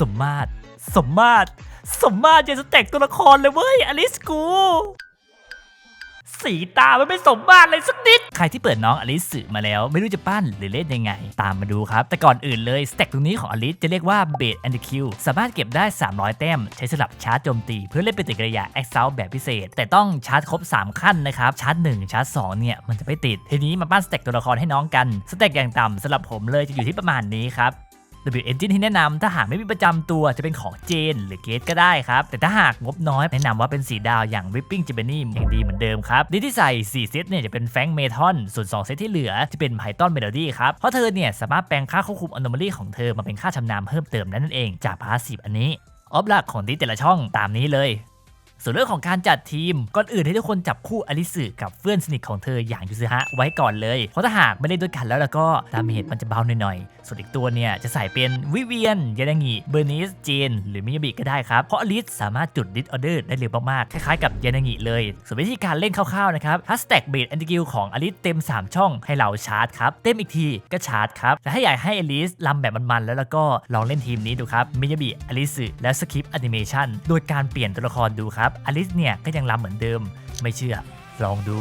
สมมาตร สมมาตร สมมาตรจะสเต็กตัวละครเลยเว้ย อลิสกู สีตามันไม่สมมาตรเลยสักนิด ใครที่เปิดน้องอลิสสื่อมาแล้ว ไม่รู้จะปั้นหรือเล่นยังไง ตามมาดูครับ แต่ก่อนอื่นเลยสเต็กตรงนี้ของอลิสจะเรียกว่าเบดแอนด์คิวสามารถเก็บได้ 300 แต้ม ใช้สำหรับชาร์จโจมตี เพื่อเล่นเปฏิกริยาแอคเซลแบบพิเศษ แต่ต้องชาร์จครบ 3 ขั้นนะครับ ชาร์จ 1 ชาร์จ 2 เนี่ยมันจะไม่ติด ทีนี้มาปั้นสเต็กตัวละครให้น้องกัน สเต็กอย่างต่ำสำหรับผมเลยจะอยู่ที่ประมาณนี้ครับ W Engine ที่แนะนำถ้าหากไม่มีประจำตัวจะเป็นของเจน หรือเกตก็ได้ครับ แต่ถ้าหากงบน้อยแนะนำว่าเป็นสีดาวอย่าง Whipping j e b a n y อย่างดีเหมือนเดิมครับดีที่ใส่ 4 เซตเนี่ยจะเป็นแฟงเมทอนส่วน 2 เซตที่เหลือจะเป็น Python Melody ครับ เพราะเธอเนี่ยสามารถแปลงค่าควบคุม Anomaly ของเธอมาเป็นค่าชำนาญเพิ่มเติมนั่นเองจากพาสซีฟอันนี้ออฟหลักของดีแต่ละช่องตามนี้เลย ส่วนเรื่องของการจัดทีมก่อนอื่นให้ทุกคนจับคู่อลิสึกับเพื่อนสนิทของเธออย่างยูซึฮะไว้ก่อนเลย เพราะถ้าหากไม่ได้ด้วยกันแล้วแล้วก็ดาเมจมันจะเบาหน่อยๆ ส่วนอีกตัวเนี่ยจะใส่เป็นวิเวียนยานางิเบอร์นิสเจน หรือมิยาบิก็ได้ครับ เพราะอลิสสามารถจุดดิสออเดอร์ได้เร็วมากๆ คล้ายๆกับยานางิเลย ส่วนวิธีการเล่นคร่าวๆนะครับถ้าสแต็กเบดแอนติกิลของอลิสเต็ม 3 ช่องให้เราชาร์จครับเต็มอีกทีก็ชาร์จครับแต่ถ้าอยากให้อลิสลำแบบมันๆแล้วแล้วก็ลองเล่นทีมนี้ดูครับมิยาบิอลิสึและสคริปต์แอนิเมชันโดยการเปลี่ยนตัวละครดูครับอลิสเนี่ยก็ยังรำเหมือนเดิมไม่เชื่อลองดู